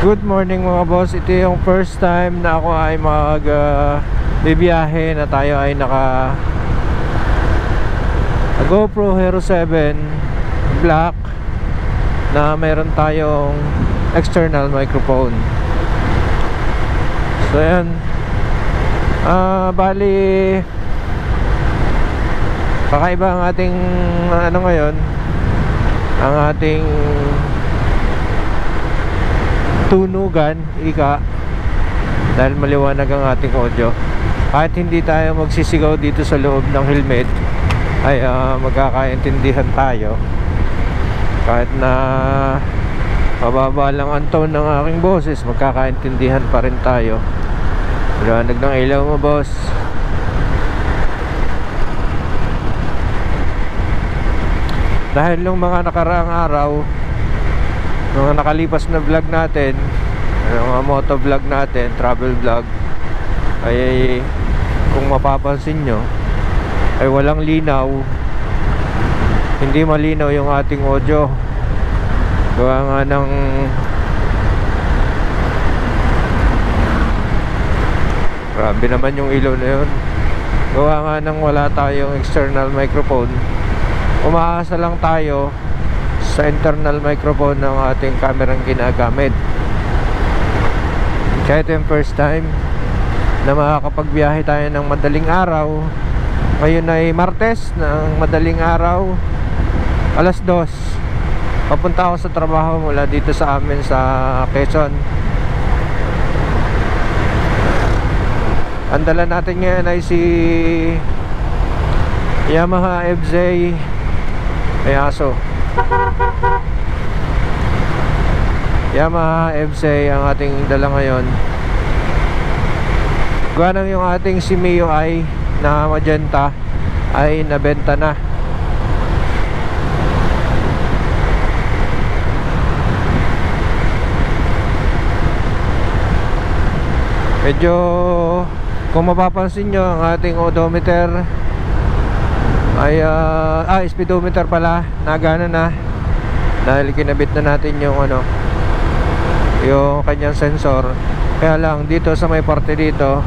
Good morning mga boss. Ito yung first time na ako ay mag uh, bibiyahe na tayo ay naka GoPro Hero 7 Black na meron tayong external microphone. So yan. Ah, bali kakaiba ang ating ano ngayon ang ating tunugan, ika dahil maliwanag ang ating audio. Kahit hindi tayo magsisigaw dito sa loob ng helmet ay ah, magkakaintindihan tayo. Kahit na mababa lang ang tone ng aking boses magkakaintindihan pa rin tayo. Liwanag ng ilaw mo boss. Dahil nung mga nakaraang araw mga nakalipas na vlog natin mga moto vlog natin travel vlog ay kung mapapansin nyo ay walang linaw. Hindi malinaw yung ating audio. Gawa nga ng grabe naman yung ilaw na yun. Gawa nga ng wala tayong external microphone. Umaasa lang tayo sa internal microphone ng ating kamerang ginagamit. Kaya yung first time na makakapagbiyahe tayo ng madaling araw ngayon ay Martes ng madaling araw alas 2 papunta ako sa trabaho mula dito sa amin sa Quezon. Ang dala natin ngayon ay si Yamaha FZ Ayaso Yamaha FZ ang ating dala ngayon. Gawa yung ating si ay na magenta ay nabenta na. Medyo kung mapapansin nyo ang ating odometer ay ah, ah speedometer pala. Nagana na. Dahil kinabit na natin yung ano yung kanyang sensor. Kaya lang dito sa may parte dito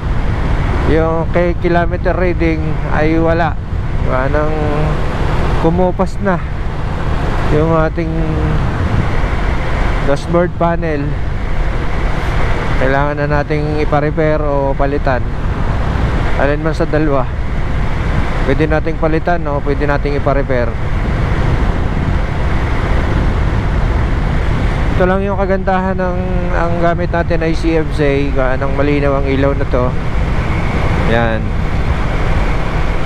yung kay kilometer reading ay wala. Wala nang kumupas na yung ating dashboard panel. Kailangan na nating ipa-repair o palitan. Alin man sa dalawa pwede nating palitan o pwede nating ipa-repair. Ito lang yung kagandahan ng ang gamit natin ay CFZ gaanong malinaw ang ilaw na to. Yan.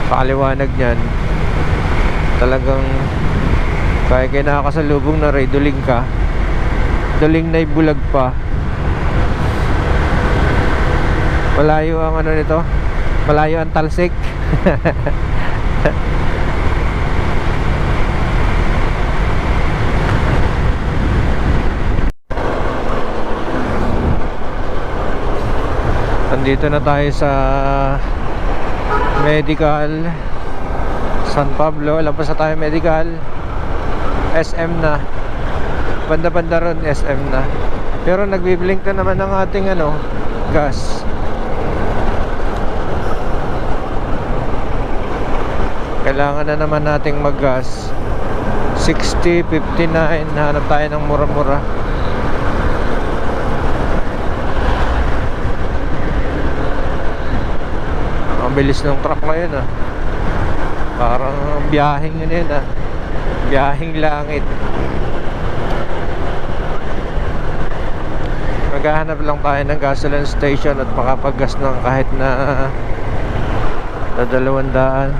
Pakaliwanag nyan talagang kaya kayo nakakasalubong na ray duling ka. Duling na bulag pa. Malayo ang ano nito. Malayo ang talsik Andito na tayo sa medical San Pablo, lampas na tayo medical. SM na. Banda-banda ron SM na. Pero nagbiblink na naman ang ating ano gas kailangan na naman nating mag-gas. 60, 59 hanap tayo ng mura-mura. Ang bilis ng truck ngayon ah. Parang biyaheng yun yun ah. Biyaheng langit. Maghahanap lang tayo ng gasoline station at makapaggas ng kahit na na dalawang daan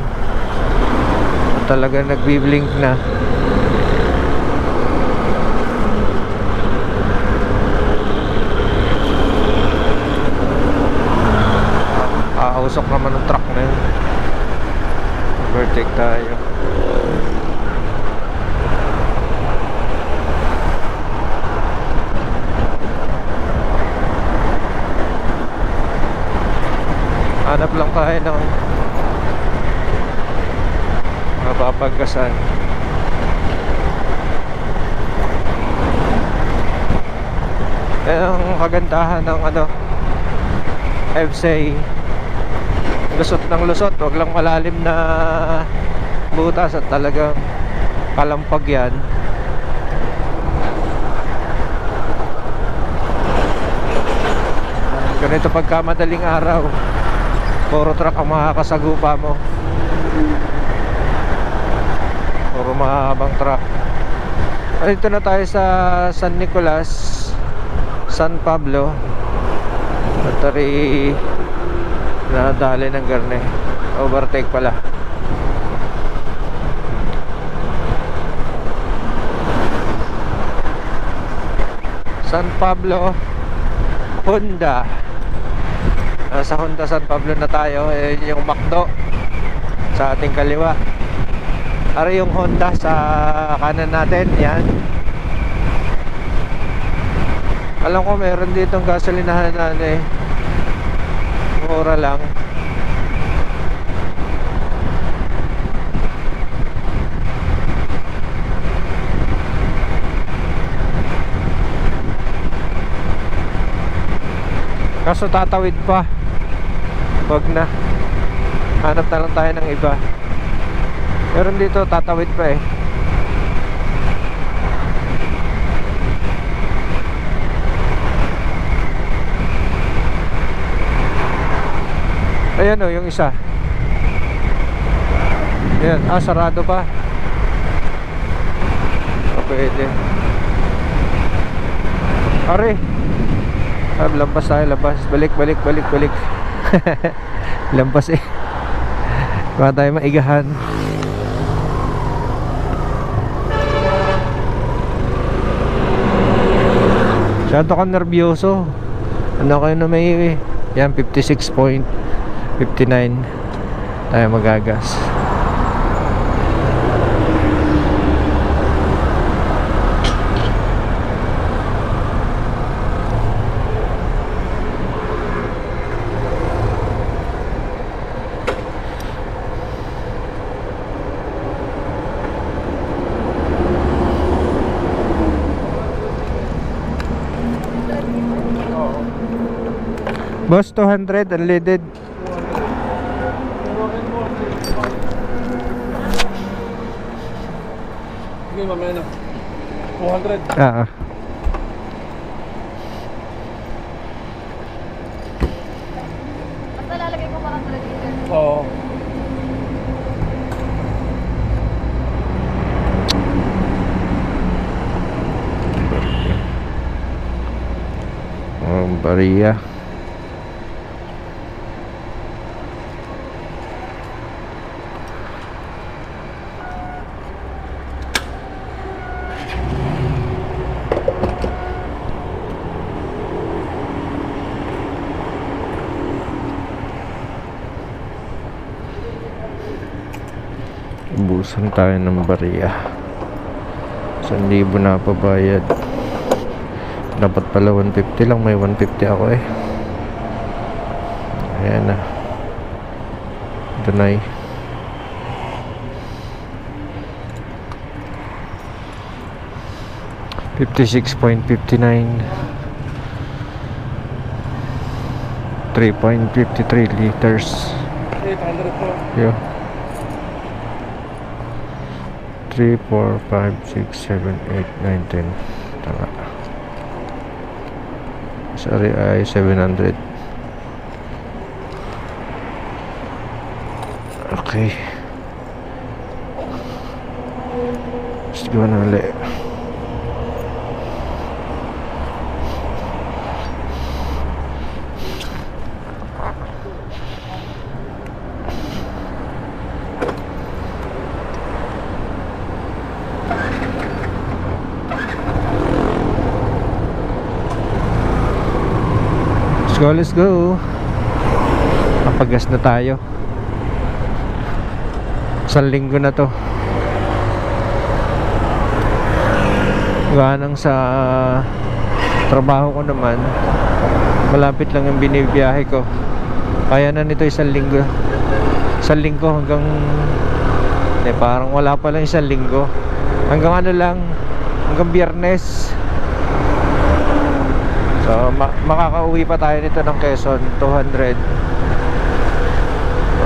talaga nagbiblink na. Ausok naman ng truck na yun. Overtake tayo. Hanap lang tayo ng mapapagkasan Yan ang kagandahan ng ano FSA lusot ng lusot wag lang malalim na butas at talagang kalampag yan. Ganito pagka madaling araw puro truck ang makakasagupa mo puro mahabang truck. Dito na tayo sa San Nicolas San Pablo. Battery nadali ng garne overtake pala. San Pablo Honda. Nasa Honda San Pablo na tayo. Eh, yung McDo sa ating kaliwa Ara yung Honda sa kanan natin yan. Alam ko meron ditong gasolinahan na ano eh. Mura lang. Kaso tatawid pa. Wag na. Hanap na lang tayo ng iba meron dito tatawid pa eh Ayan o, yung isa. Ayan, ah, sarado pa. Ah, pwede. Are. Ah, lampas tayo, lampas. Balik, balik, balik, balik. lampas eh. Baka tayo maigahan. Masyado ka nervyoso. Ano kayo na may... Yan, 56.59 tayo magagas. Boss, 200 unleaded. Sige, mamaya na. 200. Ah, ah. Basta lalagay ko parang talaga dito. Oo. Oh, bariya. Tayo ng bariya. 1,000 na pabayad. Dapat pala 150 lang, may 150 ako eh. Ayan na. Dunay. Fifty-six point fifty-nine. Three point fifty-three liters. 800 po. Yeah. Three, four, five, six, seven, eight, nine, ten. Tama. Sorry, ay 700. Okay. Let's go na ulit. Go, let's go. Kapagas na tayo. Isang linggo na to. Ganang sa trabaho ko naman, malapit lang yung binibiyahe ko. Kaya na nito isang linggo. Isang linggo hanggang eh, parang wala pa lang isang linggo. Hanggang ano lang, hanggang biyernes. Ma- makakauwi pa tayo nito ng Quezon 200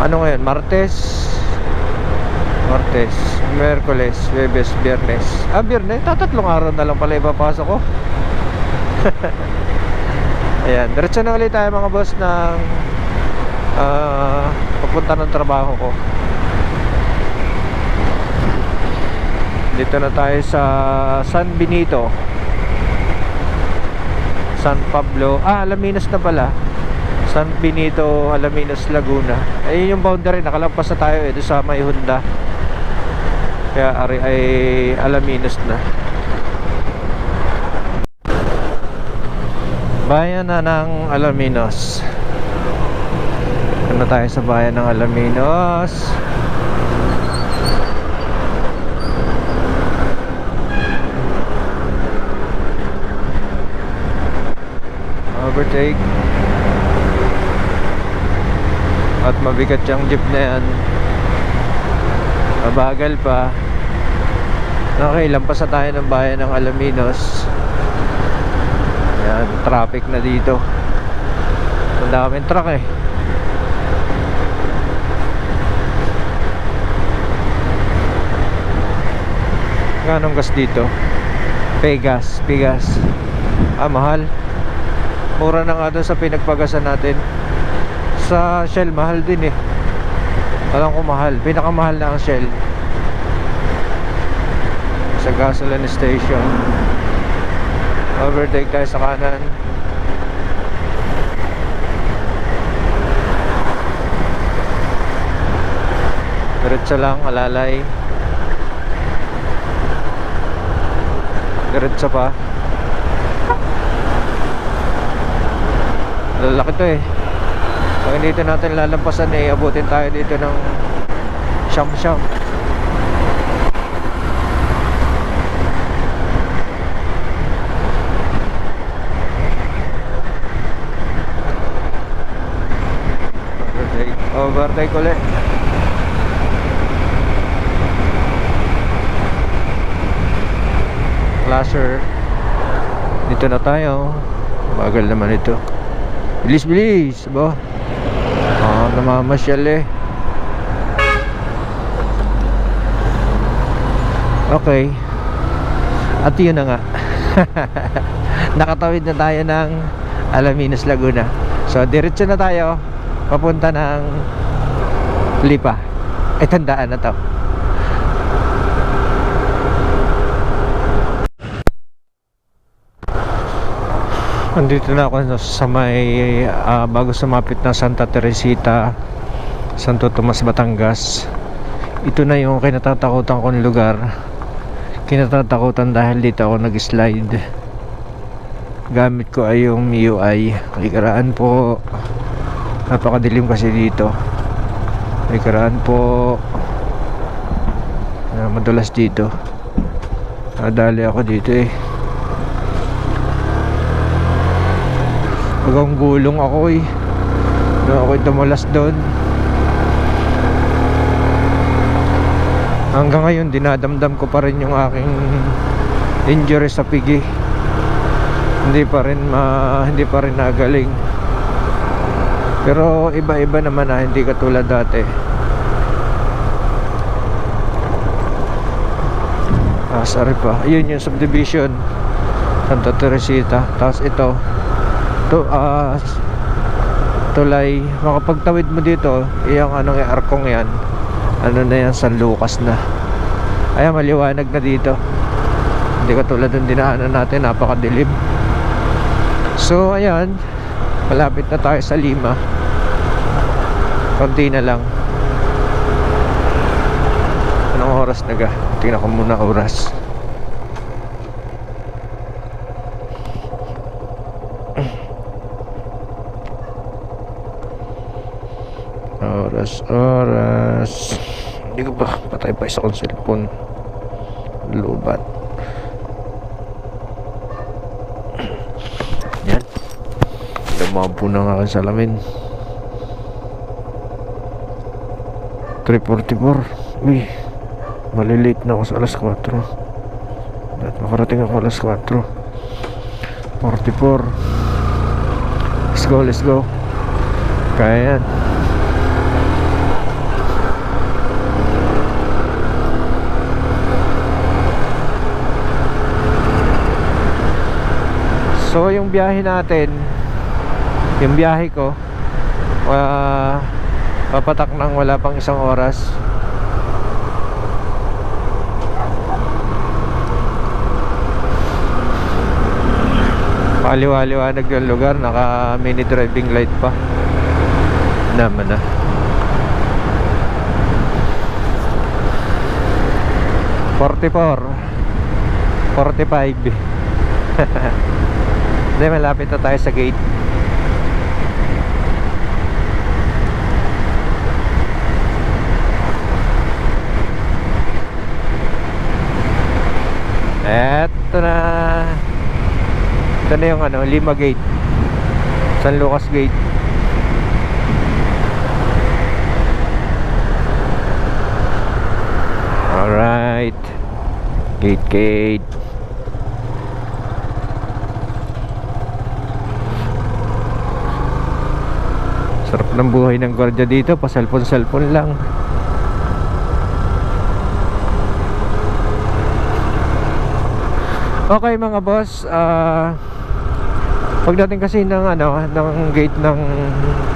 ano ngayon? Martes? Martes. Merkules Webes Biyernes. Ah Biyernes? Tatatlong araw na lang pala ipapasok ko ayan. Diretso na ulit tayo mga boss ng ah, papunta ng trabaho ko. Dito na tayo sa San Benito San Pablo. Ah Alaminos na pala. San Benito Alaminos Laguna. Ayun yung boundary. Nakalampas na tayo eh doon sa may Honda. Kaya ari ay Alaminos na. Bayan na ng Alaminos. Ano tayo sa bayan ng Alaminos overtake at mabigat yung jeep na yan mabagal pa okay lampas na tayo ng bayan ng Alaminos yan traffic na dito ang daming truck eh Ganong gas dito? Pegas, Pegas. Ah, mahal. Mura na nga doon sa pinagpagasan natin. Sa Shell, mahal din eh. Alam ko mahal. Pinakamahal na ang Shell. Sa gasoline station. Overtake tayo sa kanan. Diretso lang, alalay. Diretso pa. Lalaki to eh. Pag dito natin lalampasan eh, abutin tayo dito ng siyam siyam. Overtake. Ulit. Flasher. Dito na tayo. Bagal naman ito. Bilis bilis ba? Ah, namamasyal eh. Okay. At yun na nga. Nakatawid na tayo ng Alaminos Laguna. So diretso na tayo papunta ng Lipa. Ay tandaan na to. Andito na ako sa may ah, bago sumapit ng Santa Teresita, Santo Tomas, Batangas. Ito na yung kinatatakutan kong lugar. Kinatatakutan dahil dito ako nag-slide. Gamit ko ay yung MIUI. Ikaraan po. Napakadilim kasi dito. Ikaraan po. Ah, madulas dito. Nadali ako dito eh. Hanggang gulong ako eh. Doon ako tumulas doon. Hanggang ngayon dinadamdam ko pa rin yung aking injury sa pigi. Hindi pa rin ma hindi pa rin nagaling. Pero iba-iba naman na hindi katulad dati. Ah, sorry pa. Ayun yung subdivision. Santa Teresita. Tapos ito, to ah tulay makapagtawid mo dito iyang anong yung arkong yan. Ano na yan San Lucas na. Ayan maliwanag na dito. Hindi katulad ng dinaanan natin napakadilim. So ayan malapit na tayo sa Lima. Konti na lang. Anong oras na ga? Tingnan ko muna oras Oras, oras. Hindi ko ba patay pa isa kong cellphone. Lubat. Yan. Lumabo na nga aking salamin. 3.44. Uy. Malilate na ako sa alas 4. Dapat makarating ako alas 4. 44. Let's go, let's go. Kaya yan. So yung biyahe natin Yung biyahe ko uh, Papatak ng wala pang isang oras. Paliwa-liwanag yung lugar Naka mini driving light pa. Naman na. Forty-four. Forty-five Hindi, malapit na tayo sa gate. Eto na. Ito na yung ano, Lima Gate. San Lucas Gate. Alright. Gate gate Sarap ng buhay ng gwardiya dito Pasalpon-salpon lang Okay mga boss ah Pagdating kasi ng ano ng gate ng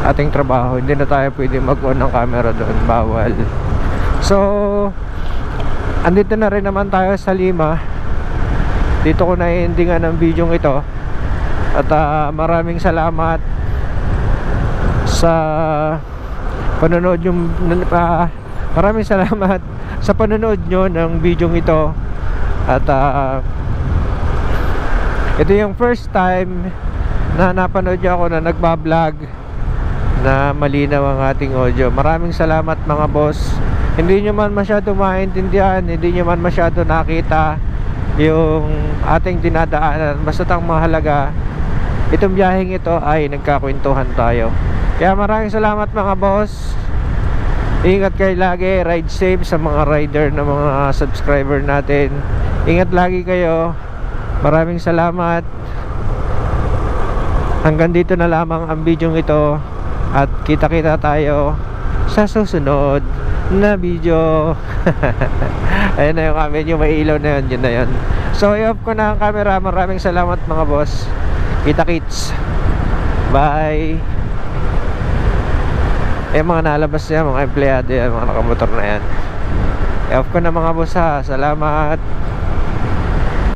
ating trabaho, hindi na tayo pwede mag-on ng camera doon, bawal. So andito na rin naman tayo sa Lima. Dito ko na endingan ang video ito. At ah, maraming salamat sa panonood yung pa maraming salamat sa panonood nyo ng video ito. At ah, ito yung first time na napanood nyo ako na nagbablog na malinaw ang ating audio. Maraming salamat mga boss. Hindi nyo man masyado maintindihan, hindi nyo man masyado nakita yung ating dinadaanan. Basta ang mahalaga, itong biyaheng ito ay nagkakwentuhan tayo. Kaya maraming salamat mga boss. Ingat kayo lagi, ride safe sa mga rider na mga subscriber natin. Ingat lagi kayo. Maraming salamat. Hanggang dito na lamang ang video ito at kita-kita tayo sa susunod na video. Ayun na yung amin, yung may ilaw na yun, yun na yun. So, i-off ko na ang camera. Maraming salamat mga boss. Kita-kits. Bye. Eh, mga nalabas niya, mga empleyado yan, mga nakamotor na yan. I-off ko na mga boss ha. Salamat.